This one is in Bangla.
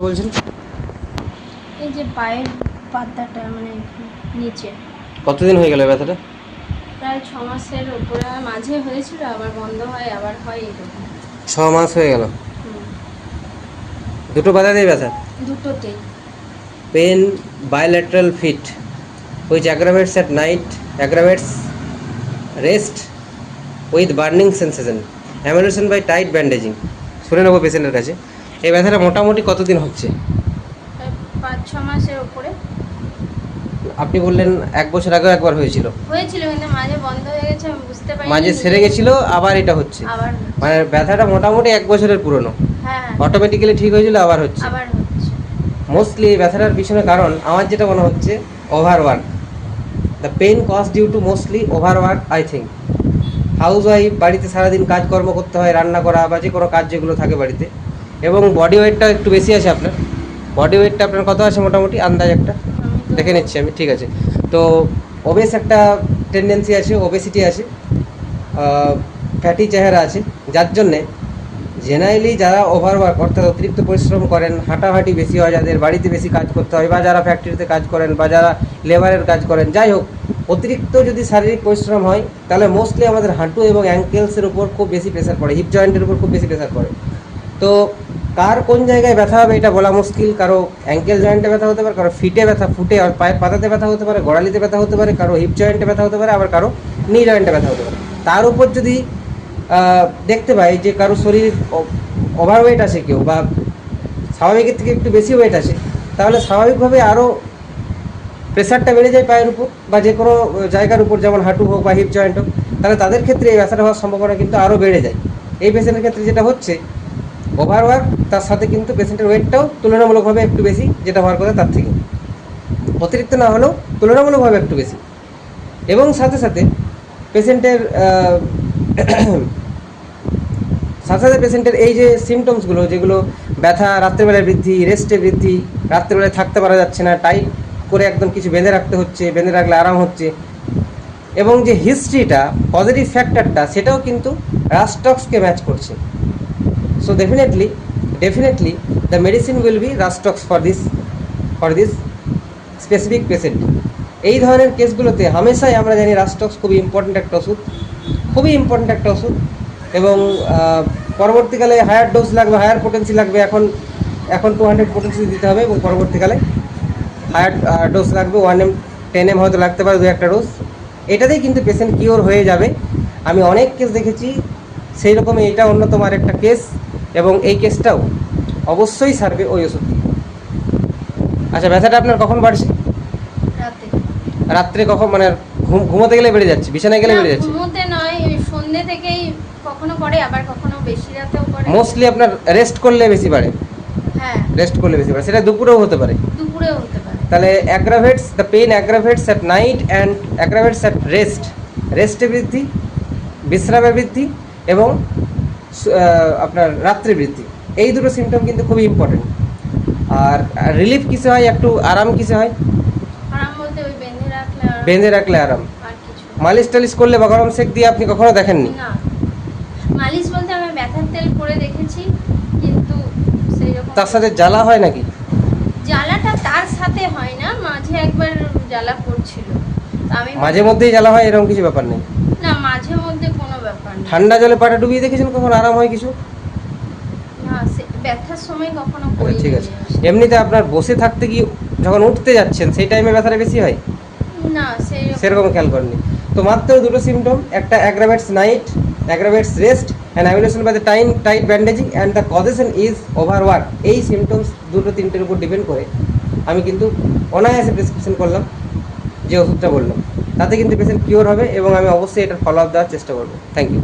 বলছেন? এই যে পায়ের পাতাটা মানে নিচে। কতদিন হয়ে গেল ব্যথাটা? প্রায় ছ মাসের উপরে মাঝে হয়েছিল আবার বন্ধ হয় আবার হয় এরকম ছ মাস হয়ে গেল। দুটো ব্যথাতেই ব্যথা? দুটোতেই। Pain bilateral fit which aggravates at night aggravates rest with burning sensation amelioration by tight bandaging শুনে নেব পেশেন্টের কাছে। এই ব্যথাটা মোটামুটি কতদিন হচ্ছে? পাঁচ ছ মাসের উপরে। আপনি বললেন এক বছর আগেও একবার হয়েছিল। হয়েছিল কিন্তু মাঝে বন্ধ হয়ে গেছে আমি বুঝতে পারি মাঝে সেরে গেছিল আবার এটা হচ্ছে। আবার মানে ব্যথাটা মোটামুটি এক বছরের পুরনো। হ্যাঁ। অটোমেটিক্যালি ঠিক হয়েছিল আবার হচ্ছে। আবার হচ্ছে। মোস্টলি এই ব্যথাটার পিছনে কারণ আমার যেটা মনে হচ্ছে overwork the pain cause due to mostly overwork I think house wife বাড়িতে সারাদিন কাজকর্ম করতে হয় রান্না করা বা যে কোনো কাজ যেগুলো থাকে বাড়িতে। এবং বডি ওয়েটটা একটু বেশি আছে আপনার। বডি ওয়েটটা আপনার কত আছে মোটামুটি? আন্দাজ একটা? দেখে নিচ্ছি আমি, ঠিক আছে। তো ওবেস একটা টেন্ডেন্সি আছে ওবেসিটি আছে ফ্যাটি চেহারা আছে, যার জন্যে জেনারেলি যারা ওভারওয়ার্ক অর্থাৎ অতিরিক্ত পরিশ্রম করেন, হাঁটাহাঁটি বেশি হয়, যাদের বাড়িতে বেশি কাজ করতে হয়, বা যারা ফ্যাক্টরিতে কাজ করেন, বা যারা লেবারের কাজ করেন, যাই হোক, অতিরিক্ত যদি শারীরিক পরিশ্রম হয়, তাহলে মোস্টলি আমাদের হাঁটু এবং অ্যাঙ্কেলসের উপর খুব বেশি প্রেশার পড়ে হিপ জয়েন্টের উপর খুব বেশি প্রেশার পড়ে। তো কার কোন জায়গায় ব্যথা হবে এটা বলা মুশকিল। কারও অ্যাঙ্কেল জয়েন্টে ব্যথা হতে পারে, কারও ফিটে ব্যথা ফুটে আর পায়ের পাতাতে ব্যথা হতে পারে গোড়ালিতে ব্যথা হতে পারে, কারও হিপ জয়েন্টে ব্যথা হতে পারে, আবার কারও নি জয়েন্টে ব্যথা হতে পারে। তার উপর যদি দেখতে পাই যে কারও শরীর ওভারওয়েট আছে কেউ বা স্বাভাবিকের থেকে একটু বেশি ওয়েট আছে, তাহলে স্বাভাবিকভাবে আরও প্রেশারটা বেড়ে যায় পায়ের উপর বা যে কোনো জায়গার উপর, যেমন হাঁটু হোক বা হিপ জয়েন্ট হোক, তাহলে তাদের ক্ষেত্রে এই ব্যথাটা হওয়ার সম্ভাবনা কিন্তু আরও বেড়ে যায়। এই পেশেন্টের ক্ষেত্রে যেটা হচ্ছে ওভারওয়ার্ক তার সাথে কিন্তু পেশেন্টের ওয়েটটাও তুলনামূলকভাবে একটু বেশি, যেটা হওয়ার কথা তার থেকে। অতিরিক্ত না হলেও তুলনামূলকভাবে একটু বেশি। এবং সাথে সাথে পেশেন্টের সাথে সাথে পেশেন্টের এই যে সিমটমসগুলো যেগুলো ব্যথা, রাত্রেবেলায় বৃদ্ধি রেস্টে বৃদ্ধি, রাত্রেবেলায় থাকতে পারা যাচ্ছে না টাইট করে একদম কিছু বেঁধে রাখতে হচ্ছে, বেঁধে রাখলে আরাম হচ্ছে। এবং যে হিস্ট্রিটা পজিটিভ ফ্যাক্টরটা সেটাও কিন্তু রাস্টক্সকে ম্যাচ করছে। So definitely definitely the medicine will be Rhus tox for this for this specific patient এই ধরনের কেসগুলোতে হামেশাই আমরা জানি রাস্টক্স খুবই ইম্পর্ট্যান্ট একটা ওষুধ, খুবই ইম্পর্ট্যান্ট একটা ওষুধ এবং পরবর্তীকালে হায়ার ডোজ লাগবে হায়ার পোটেন্সি লাগবে, এখন এখন টু হান্ড্রেড পোটেন্সি দিতে হবে এবং পরবর্তীকালে হায়ার ডোজ লাগবে ওয়ান এম টেন এম হয়তো লাগতে পারে দু একটা ডোজ এটাতেই কিন্তু পেশেন্ট কিওর হয়ে যাবে। আমি অনেক কেস দেখেছি সেই রকমই এটা অন্যতম আর একটা কেস এবং এই কেসটাও অবশ্যই সারবে ওই ওষুধ দিয়ে। আচ্ছা ব্যথাটা আপনার কখন বাড়ছে? রাত্রে কখন? মানে ঘুম ঘুমোতে গেলে বেড়ে যাচ্ছে বিছানায় গেলে বেড়ে যাচ্ছে? ঘুমোতে নয় সন্ধ্যে থেকেই কখনো করে আবার কখনো বেশি রাতেও করে মোস্টলি আপনার রেস্ট করলে বেশি বাড়ে। হ্যাঁ। রেস্ট করলে বেশি বাড়ে। সেটা দুপুরেও হতে পারে। দুপুরেও হতে পারে। তাহলে aggravates the pain aggravates at night and aggravates at rest রেস্টে বৃদ্ধি বিশ্রামে বৃদ্ধি এবং আপনার রাত্রে বৃদ্ধি এই দুটো সিমটম কিন্তু খুবই ইম্পর্টেন্ট আর রিলিফ কিসে হয়? একটু আরাম কিসে হয়? বেঁধে রাখলে বেঁধে রাখলে আরাম। মালিশ টালিশ করলে বা গরম সেক দিয়ে আপনি কখনো দেখেননি? মালিশ বলতে আমি ব্যথার তেল করে দেখেছি কিন্তু সেই তার সাথে জ্বালা হয় নাকি? জ্বালাটা তার সাথে হয় না মাঝে একবার জ্বালা করছিল। আমি মাঝে মধ্যেই জ্বালা হয় এরকম কিছু ব্যাপার নেই? না মাঝে মধ্যে কোনো ব্যাপার না ঠান্ডা জলে পাটা ডুবিয়ে দেখেছেন কখন? আরাম হয় কিছু? ব্যথার সময় কখনো আচ্ছা ঠিক আছে। এমনিতে আপনার বসে থাকতে কি যখন উঠতে যাচ্ছেন সেই টাইমে ব্যথাটা বেশি হয়? না সেরকম খেয়াল করেননি। তো মাত্র দুটো সিমটম একটা aggravates night aggravates rest and amelioration by the time tight bandaging and the causation is over work এই সিমটমস দুটো তিনটের উপর ডিপেন্ড করে। আমি কিন্তু অনায়াসে প্রেসক্রিপশন করলাম যে ওষুধটা বললাম। তাতে কিন্তু পেশেন্ট কিওর হবে এবং আমি অবশ্যই এটার ফলো আপ দেওয়ার চেষ্টা করব। Thank you